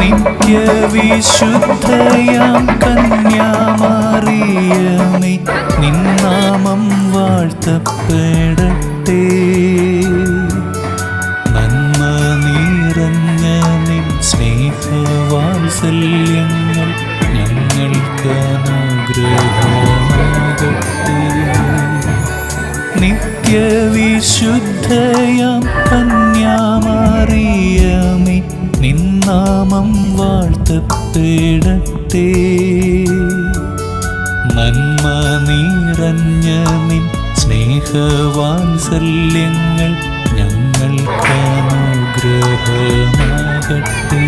നിത്യവിശുദ്ധയാം കന്യാമാറിയ നിന്നാമം വാഴ്ത്തപ്പെടട്ടെ. നന്മ നിറഞ്ഞ നിൻ സ്നേഹവാത്സല്യങ്ങൾ ഞങ്ങൾക്ക് അനുഗ്രഹമാകട്ടെ. നിത്യവിശുദ്ധയാം കന്യാമറിയമേ നിന്നാമം വാഴ്ത്തപ്പെടട്ടെ. നന്മ നിറഞ്ഞ നിൻ സ്നേഹവാത്സല്യങ്ങൾ ഞങ്ങൾക്ക് അനുഗ്രഹമാകട്ടെ.